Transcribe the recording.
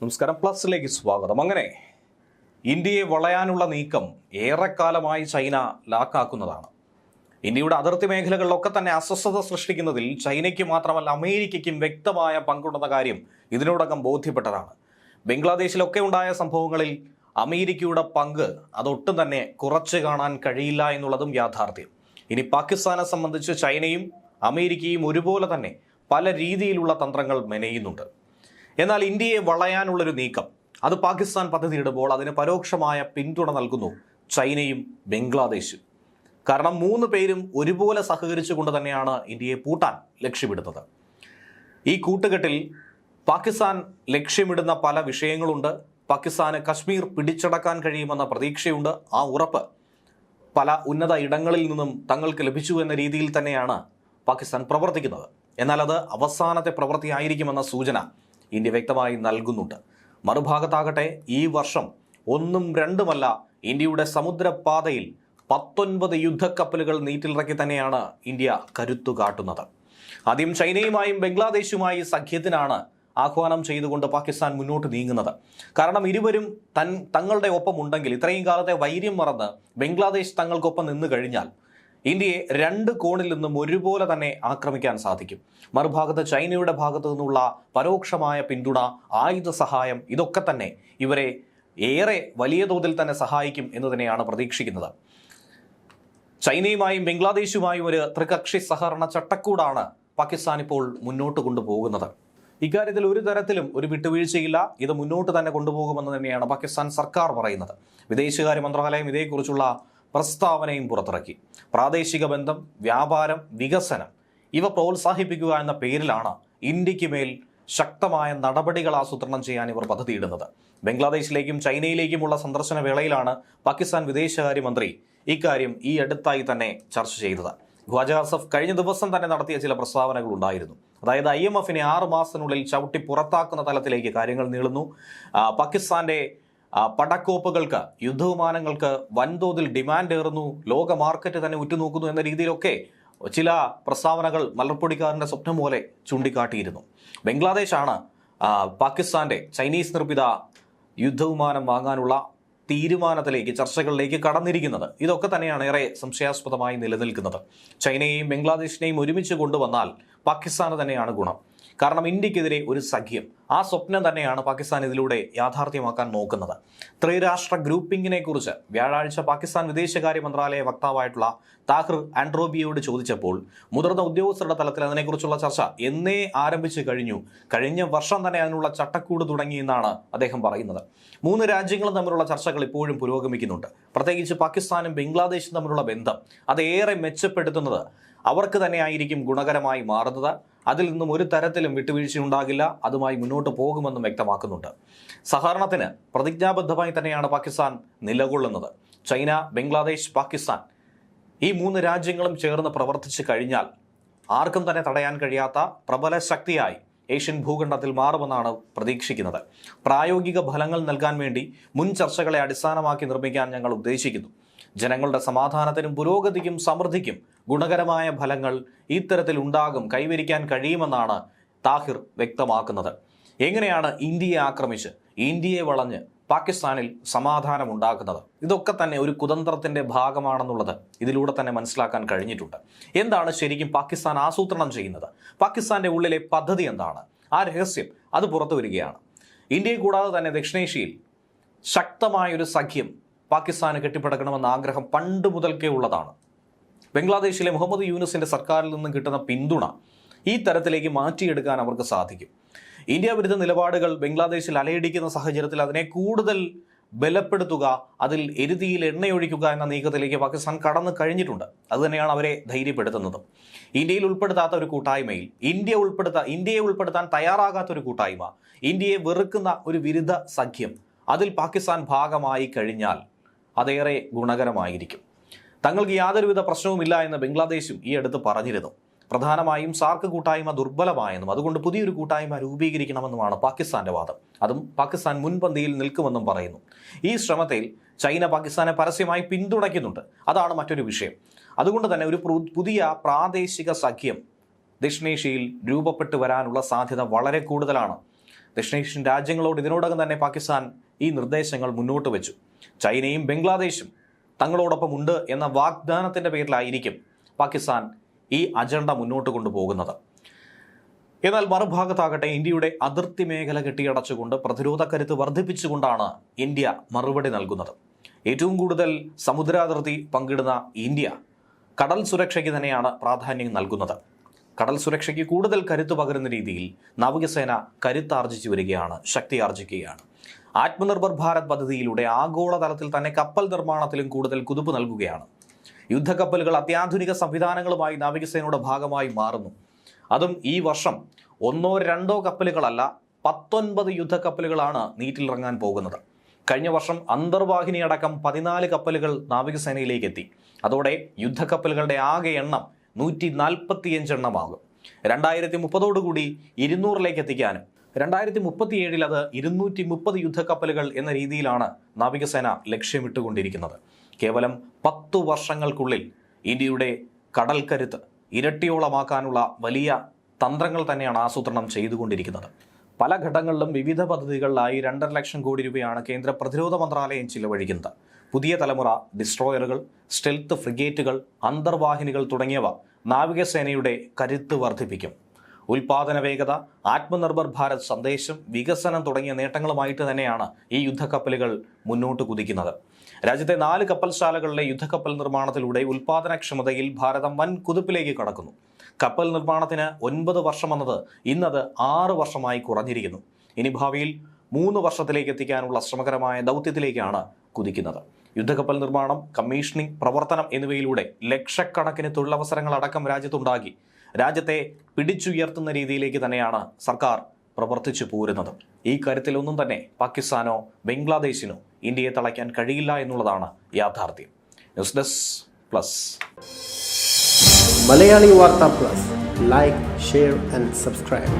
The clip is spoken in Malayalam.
നമസ്കാരം. പ്ലസിലേക്ക് സ്വാഗതം. അങ്ങനെ ഇന്ത്യയെ വളയാനുള്ള നീക്കം ഏറെക്കാലമായി ചൈന ലാക്കാക്കുന്നതാണ്. ഇന്ത്യയുടെ അതിർത്തി മേഖലകളിലൊക്കെ തന്നെ അസ്വസ്ഥത സൃഷ്ടിക്കുന്നതിൽ ചൈനയ്ക്ക് മാത്രമല്ല അമേരിക്കയ്ക്കും വ്യക്തമായ പങ്കുണ്ടെന്ന കാര്യം ഇതിനോടകം ബോധ്യപ്പെട്ടതാണ്. ബംഗ്ലാദേശിലൊക്കെ ഉണ്ടായ സംഭവങ്ങളിൽ അമേരിക്കയുടെ പങ്ക് അതൊട്ടും തന്നെ കുറച്ച് കാണാൻ കഴിയില്ല എന്നുള്ളതും യാഥാർത്ഥ്യം. ഇനി പാകിസ്ഥാനെ സംബന്ധിച്ച് ചൈനയും അമേരിക്കയും ഒരുപോലെ തന്നെ പല രീതിയിലുള്ള തന്ത്രങ്ങൾ മെനയുന്നുണ്ട്. എന്നാൽ ഇന്ത്യയെ വളയാനുള്ളൊരു നീക്കം. അത് പാകിസ്ഥാൻ പദ്ധതിയിടുമ്പോൾ അതിന് പരോക്ഷമായ പിന്തുണ നൽകുന്നു ചൈനയും ബംഗ്ലാദേശും. കാരണം മൂന്ന് പേരും ഒരുപോലെ സഹകരിച്ചുകൊണ്ട് തന്നെയാണ് ഇന്ത്യയെ പൂട്ടാൻ ലക്ഷ്യമിടുന്നത്. ഈ കൂട്ടുകെട്ടിൽ പാകിസ്ഥാൻ ലക്ഷ്യമിടുന്ന പല വിഷയങ്ങളുണ്ട്. പാകിസ്ഥാന് കശ്മീർ പിടിച്ചടക്കാൻ കഴിയുമെന്ന പ്രതീക്ഷയുണ്ട്. ആ ഉറപ്പ് പല ഉന്നത ഇടങ്ങളിൽ നിന്നും തങ്ങൾക്ക് ലഭിച്ചു എന്ന രീതിയിൽ തന്നെയാണ് പാകിസ്ഥാൻ പ്രവർത്തിക്കുന്നത്. എന്നാൽ അത് അവസാനത്തെ പ്രവൃത്തിയായിരിക്കുമെന്ന സൂചന ഇന്ത്യ വ്യക്തമായി നൽകുന്നുണ്ട്. മറുഭാഗത്താകട്ടെ ഈ വർഷം ഒന്നും രണ്ടുമല്ല ഇന്ത്യയുടെ സമുദ്രപാതയിൽ പത്തൊൻപത് യുദ്ധക്കപ്പലുകൾ നീറ്റിലിറക്കി തന്നെയാണ് ഇന്ത്യ കരുത്തു കാട്ടുന്നത്. ആദ്യം ചൈനയുമായും ബംഗ്ലാദേശുമായി സഖ്യത്തിനാണ് ആഹ്വാനം ചെയ്തുകൊണ്ട് പാകിസ്ഥാൻ മുന്നോട്ട് നീങ്ങുന്നത്. കാരണം ഇരുവരും തൻ തങ്ങളുടെ ഒപ്പം ഉണ്ടെങ്കിൽ ഇത്രയും കാലത്തെ വൈര്യം മറന്ന് ബംഗ്ലാദേശ് തങ്ങൾക്കൊപ്പം നിന്നു കഴിഞ്ഞാൽ ഇന്ത്യയെ രണ്ട് കോണിൽ നിന്നും ഒരുപോലെ തന്നെ ആക്രമിക്കാൻ സാധിക്കും. മറുഭാഗത്ത് ചൈനയുടെ ഭാഗത്തു നിന്നുള്ള പരോക്ഷമായ പിന്തുണ ആയുധ സഹായം ഇതൊക്കെ തന്നെ ഇവരെ ഏറെ വലിയ തോതിൽ തന്നെ സഹായിക്കും എന്ന് തന്നെയാണ് പ്രതീക്ഷിക്കുന്നത്. ചൈനയുമായും ബംഗ്ലാദേശുമായും ഒരു ത്രികക്ഷി സഹകരണ ചട്ടക്കൂടാണ് പാകിസ്ഥാൻ ഇപ്പോൾ മുന്നോട്ട് കൊണ്ടുപോകുന്നത്. ഇക്കാര്യത്തിൽ ഒരു തരത്തിലും ഒരു വിട്ടുവീഴ്ചയില്ല. ഇത് മുന്നോട്ട് തന്നെ കൊണ്ടുപോകുമെന്ന് തന്നെയാണ് പാകിസ്ഥാൻ സർക്കാർ പറയുന്നത്. വിദേശകാര്യ മന്ത്രാലയം ഇതേക്കുറിച്ചുള്ള പ്രസ്താവനയും പുറത്തിറക്കി. പ്രാദേശിക ബന്ധം വ്യാപാരം വികസനം ഇവ പ്രോത്സാഹിപ്പിക്കുക എന്ന പേരിലാണ് ഇന്ത്യയ്ക്ക് മേൽ ശക്തമായ നടപടികൾ ആസൂത്രണം ചെയ്യാൻ ഇവർ പദ്ധതിയിടുന്നത്. ബംഗ്ലാദേശിലേക്കും ചൈനയിലേക്കുമുള്ള സന്ദർശന വേളയിലാണ് പാകിസ്ഥാൻ വിദേശകാര്യമന്ത്രി ഇക്കാര്യം ഈ അടുത്തായി തന്നെ ചർച്ച ചെയ്തത്. ഖ്വാജ ആസഫ് കഴിഞ്ഞ ദിവസം തന്നെ നടത്തിയ ചില പ്രസ്താവനകൾ ഉണ്ടായിരുന്നു. അതായത് ഐ എം എഫിനെ ആറ് മാസത്തിനുള്ളിൽ ചവിട്ടി പുറത്താക്കുന്ന തലത്തിലേക്ക് കാര്യങ്ങൾ നീളുന്നു. പാകിസ്ഥാന്റെ പടക്കോപ്പുകൾക്ക് യുദ്ധവിമാനങ്ങൾക്ക് വൻതോതിൽ ഡിമാൻഡ് ഏറുന്നു. ലോക മാർക്കറ്റ് തന്നെ ഉറ്റുനോക്കുന്നു എന്ന രീതിയിലൊക്കെ ചില പ്രസ്താവനകൾ മലർപ്പൊടിക്കാരന്റെ സ്വപ്നം പോലെ ചൂണ്ടിക്കാട്ടിയിരുന്നു. ബംഗ്ലാദേശാണ് പാകിസ്ഥാന്റെ ചൈനീസ് നിർമ്മിത യുദ്ധവിമാനം വാങ്ങാനുള്ള തീരുമാനത്തിലേക്ക് ചർച്ചകളിലേക്ക് കടന്നിരിക്കുന്നത്. ഇതൊക്കെ തന്നെയാണ് ഏറെ സംശയാസ്പദമായി നിലനിൽക്കുന്നത്. ചൈനയെയും ബംഗ്ലാദേശിനെയും ഒരുമിച്ച് കൊണ്ടുവന്നാൽ പാകിസ്ഥാന് തന്നെയാണ് ഗുണം. കാരണം ഇന്ത്യക്കെതിരെ ഒരു സഖ്യം. ആ സ്വപ്നം തന്നെയാണ് പാകിസ്ഥാൻ ഇതിലൂടെ യാഥാർത്ഥ്യമാക്കാൻ നോക്കുന്നത്. ത്രിരാഷ്ട്ര ഗ്രൂപ്പിംഗിനെ കുറിച്ച് വ്യാഴാഴ്ച പാകിസ്ഥാൻ വിദേശകാര്യ മന്ത്രാലയ വക്താവായിട്ടുള്ള താഹിർ ആൻഡ്രോബിയോട് ചോദിച്ചപ്പോൾ മുതിർന്ന ഉദ്യോഗസ്ഥരുടെ തലത്തിൽ അതിനെക്കുറിച്ചുള്ള ചർച്ച എന്നേ ആരംഭിച്ചു കഴിഞ്ഞു. കഴിഞ്ഞ വർഷം തന്നെ അതിനുള്ള ചട്ടക്കൂട് തുടങ്ങിയെന്നാണ് അദ്ദേഹം പറയുന്നത്. മൂന്ന് രാജ്യങ്ങളും തമ്മിലുള്ള ചർച്ചകൾ ഇപ്പോഴും പുരോഗമിക്കുന്നുണ്ട്. പ്രത്യേകിച്ച് പാകിസ്ഥാനും ബംഗ്ലാദേശും തമ്മിലുള്ള ബന്ധം അത് ഏറെ മെച്ചപ്പെടുത്തുന്നത് അവർക്ക് തന്നെയായിരിക്കും ഗുണകരമായി മാറുന്നത്. അതിൽ നിന്നും ഒരു തരത്തിലും വിട്ടുവീഴ്ച ഉണ്ടാകില്ല. അതുമായി മുന്നോട്ട് പോകുമെന്നും വ്യക്തമാക്കുന്നുണ്ട്. സഹകരണത്തിന് പ്രതിജ്ഞാബദ്ധമായി തന്നെയാണ് പാകിസ്ഥാൻ നിലകൊള്ളുന്നത്. ചൈന ബംഗ്ലാദേശ് പാകിസ്ഥാൻ ഈ മൂന്ന് രാജ്യങ്ങളും ചേർന്ന് പ്രവർത്തിച്ചു കഴിഞ്ഞാൽ ആർക്കും തന്നെ തടയാൻ കഴിയാത്ത പ്രബല ശക്തിയായി ഏഷ്യൻ ഭൂഖണ്ഡത്തിൽ മാറുമെന്നാണ് പ്രതീക്ഷിക്കുന്നത്. പ്രായോഗിക ഫലങ്ങൾ നൽകാൻ വേണ്ടി മുൻ ചർച്ചകളെ അടിസ്ഥാനമാക്കി നിർമ്മിക്കാൻ ഞങ്ങൾ ഉദ്ദേശിക്കുന്നു. ജനങ്ങളുടെ സമാധാനത്തിനും പുരോഗതിക്കും സമൃദ്ധിക്കും ഗുണകരമായ ഫലങ്ങൾ ഇത്തരത്തിൽ ഉണ്ടാകും കൈവരിക്കാൻ കഴിയുമെന്നാണ് താഹിർ വ്യക്തമാക്കുന്നത്. എങ്ങനെയാണ് ഇന്ത്യയെ ആക്രമിച്ച് ഇന്ത്യയെ വളഞ്ഞ് പാകിസ്ഥാനിൽ സമാധാനം ഉണ്ടാക്കുന്നത് ഇതൊക്കെ തന്നെ ഒരു കുതന്ത്രത്തിന്റെ ഭാഗമാണെന്നുള്ളത് ഇതിലൂടെ തന്നെ മനസ്സിലാക്കാൻ കഴിഞ്ഞിട്ടുണ്ട്. എന്താണ് ശരിക്കും പാകിസ്ഥാൻ ആസൂത്രണം ചെയ്യുന്നത്? പാകിസ്ഥാന്റെ ഉള്ളിലെ പദ്ധതി എന്താണ്? ആ രഹസ്യം അത് പുറത്തു വരികയാണ്. ഇന്ത്യയെ കൂടാതെ തന്നെ ദക്ഷിണേഷ്യയിൽ ശക്തമായൊരു സഖ്യം പാകിസ്ഥാന് കെട്ടിപ്പടക്കണമെന്ന ആഗ്രഹം പണ്ട് മുതൽക്കേ ഉള്ളതാണ്. ബംഗ്ലാദേശിലെ മുഹമ്മദ് യൂനുസിന്റെ സർക്കാരിൽ നിന്നും കിട്ടുന്ന പിന്തുണ ഈ തരത്തിലേക്ക് മാറ്റിയെടുക്കാൻ അവർക്ക് സാധിക്കും. ഇന്ത്യ വിരുദ്ധ നിലപാടുകൾ ബംഗ്ലാദേശിൽ അലയടിക്കുന്ന സാഹചര്യത്തിൽ അതിനെ കൂടുതൽ ബലപ്പെടുത്തുക അതിൽ എരുതിയിൽ എണ്ണയൊഴിക്കുക എന്ന നീക്കത്തിലേക്ക് പാകിസ്ഥാൻ കടന്നു കഴിഞ്ഞിട്ടുണ്ട്. അതുതന്നെയാണ് അവരെ ധൈര്യപ്പെടുത്തുന്നത്. ഇന്ത്യയിൽ ഉൾപ്പെടുത്താത്ത ഒരു കൂട്ടായ്മയിൽ ഇന്ത്യ ഉൾപ്പെടുത്ത ഇന്ത്യയെ ഉൾപ്പെടുത്താൻ തയ്യാറാകാത്ത ഒരു കൂട്ടായ്മ ഇന്ത്യയെ വെറുക്കുന്ന ഒരു വിരുദ്ധ സഖ്യം അതിൽ പാകിസ്ഥാൻ ഭാഗമായി കഴിഞ്ഞാൽ അതേറെ ഗുണകരമായിരിക്കും. തങ്ങൾക്ക് യാതൊരുവിധ പ്രശ്നവുമില്ല എന്ന് ബംഗ്ലാദേശും ഈ അടുത്ത് പറഞ്ഞിരുന്നു. പ്രധാനമായും സാർക്ക് കൂട്ടായ്മ ദുർബലമായെന്നും അതുകൊണ്ട് പുതിയൊരു കൂട്ടായ്മ രൂപീകരിക്കണമെന്നുമാണ് പാകിസ്ഥാന്റെ വാദം. അതും പാകിസ്ഥാൻ മുൻപന്തിയിൽ നിൽക്കുമെന്നും പറയുന്നു. ഈ ശ്രമത്തിൽ ചൈന പാകിസ്ഥാനെ പരസ്യമായി പിന്തുണയ്ക്കുന്നുണ്ട്. അതാണ് മറ്റൊരു വിഷയം. അതുകൊണ്ട് തന്നെ ഒരു പുതിയ പ്രാദേശിക സഖ്യം ദക്ഷിണേഷ്യയിൽ രൂപപ്പെട്ടു വരാനുള്ള സാധ്യത വളരെ കൂടുതലാണ്. ദക്ഷിണേഷ്യൻ രാജ്യങ്ങളോട് ഇതിനോടകം തന്നെ പാകിസ്ഥാൻ ഈ നിർദ്ദേശങ്ങൾ മുന്നോട്ട് വെച്ചു. ചൈനയും ബംഗ്ലാദേശും തങ്ങളോടൊപ്പം ഉണ്ട് എന്ന വാഗ്ദാനത്തിന്റെ പേരിലായിരിക്കും പാകിസ്ഥാൻ ഈ അജണ്ട മുന്നോട്ട് കൊണ്ടുപോകുന്നത്. എന്നാൽ മറുഭാഗത്താകട്ടെ ഇന്ത്യയുടെ അതിർത്തി മേഖല കെട്ടിയടച്ചുകൊണ്ട് പ്രതിരോധ കരുത്ത് വർദ്ധിപ്പിച്ചുകൊണ്ടാണ് ഇന്ത്യ മറുപടി നൽകുന്നത്. ഏറ്റവും കൂടുതൽ സമുദ്രാതിർത്തി പങ്കിടുന്ന ഇന്ത്യ കടൽ സുരക്ഷയ്ക്ക് തന്നെയാണ് പ്രാധാന്യം നൽകുന്നത്. കടൽ സുരക്ഷയ്ക്ക് കൂടുതൽ കരുത്ത് പകരുന്ന രീതിയിൽ നാവികസേന കരുത്താർജിച്ചു വരികയാണ് ശക്തി ആർജിക്കുകയാണ് ആത്മനിർഭർ ഭാരത് പദ്ധതിയിലൂടെ ആഗോളതലത്തിൽ തന്നെ കപ്പൽ നിർമ്മാണത്തിലും കൂടുതൽ കുതിപ്പ് നൽകുകയാണ്. യുദ്ധക്കപ്പലുകൾ അത്യാധുനിക സംവിധാനങ്ങളുമായി നാവികസേനയുടെ ഭാഗമായി മാറുന്നു. അതും ഈ വർഷം ഒന്നോ രണ്ടോ കപ്പലുകളല്ല പത്തൊൻപത് യുദ്ധക്കപ്പലുകളാണ് നീറ്റിലിറങ്ങാൻ പോകുന്നത്. കഴിഞ്ഞ വർഷം അന്തർവാഹിനി അടക്കം പതിനാല് കപ്പലുകൾ നാവികസേനയിലേക്ക് എത്തി അതോടെ യുദ്ധക്കപ്പലുകളുടെ ആകെ എണ്ണം നൂറ്റി നാൽപ്പത്തിയഞ്ച് എണ്ണമാകും. രണ്ടായിരത്തി മുപ്പതോടുകൂടി ഇരുന്നൂറിലേക്ക് എത്തിക്കാനും രണ്ടായിരത്തി മുപ്പത്തിയേഴിൽ അത് ഇരുന്നൂറ്റി മുപ്പത് യുദ്ധക്കപ്പലുകൾ എന്ന രീതിയിലാണ് നാവികസേന ലക്ഷ്യമിട്ടുകൊണ്ടിരിക്കുന്നത്. കേവലം പത്തു വർഷങ്ങൾക്കുള്ളിൽ ഇന്ത്യയുടെ കടൽക്കരുത്ത് ഇരട്ടിയോളമാക്കാനുള്ള വലിയ തന്ത്രങ്ങൾ തന്നെയാണ് ആസൂത്രണം ചെയ്തുകൊണ്ടിരിക്കുന്നത്. പല ഘട്ടങ്ങളിലും വിവിധ പദ്ധതികളിലായി രണ്ടര ലക്ഷം കോടി രൂപയാണ് കേന്ദ്ര പ്രതിരോധ മന്ത്രാലയം ചിലവഴിക്കുന്നത്. പുതിയ തലമുറ ഡിസ്ട്രോയറുകൾ സ്റ്റെൽത്ത് ഫ്രിഗേറ്റുകൾ അന്തർവാഹിനികൾ തുടങ്ങിയവ നാവികസേനയുടെ കരുത്ത് വർദ്ധിപ്പിക്കും. ഉൽപാദന വേഗത ആത്മനിർഭർ ഭാരത് സന്ദേശം വികസനം തുടങ്ങിയ നേട്ടങ്ങളുമായിട്ട് തന്നെയാണ് ഈ യുദ്ധക്കപ്പലുകൾ മുന്നോട്ട് കുതിക്കുന്നത്. രാജ്യത്തെ നാല് കപ്പൽശാലകളിലെ യുദ്ധക്കപ്പൽ നിർമ്മാണത്തിലൂടെ ഉൽപാദനക്ഷമതയിൽ ഭാരതം വൻ കുതിപ്പിലേക്ക് കടക്കുന്നു. കപ്പൽ നിർമ്മാണത്തിന് ഒൻപത് വർഷമെന്നത് ഇന്നത് ആറ് വർഷമായി കുറഞ്ഞിരിക്കുന്നു. ഇനി ഭാവിയിൽ മൂന്ന് വർഷത്തിലേക്ക് എത്തിക്കാനുള്ള ശ്രമകരമായ ദൗത്യത്തിലേക്കാണ് കുതിക്കുന്നത്. യുദ്ധക്കപ്പൽ നിർമ്മാണം കമ്മീഷനിംഗ് പ്രവർത്തനം എന്നിവയിലൂടെ ലക്ഷക്കണക്കിന് തൊഴിലവസരങ്ങൾ അടക്കം രാജ്യത്തുണ്ടാക്കി രാജ്യത്തെ പിടിച്ചുയർത്തുന്ന രീതിയിലേക്ക് തന്നെയാണ് സർക്കാർ പ്രവർത്തിച്ചു പോരുന്നത്. ഈ കാര്യത്തിലൊന്നും തന്നെ പാകിസ്ഥാനോ ബംഗ്ലാദേശിനോ ഇന്ത്യയെ തളയ്ക്കാൻ കഴിയില്ല എന്നുള്ളതാണ് യാഥാർത്ഥ്യം. News desk plus. മലയാളി വാർത്ത plus. Like share and subscribe.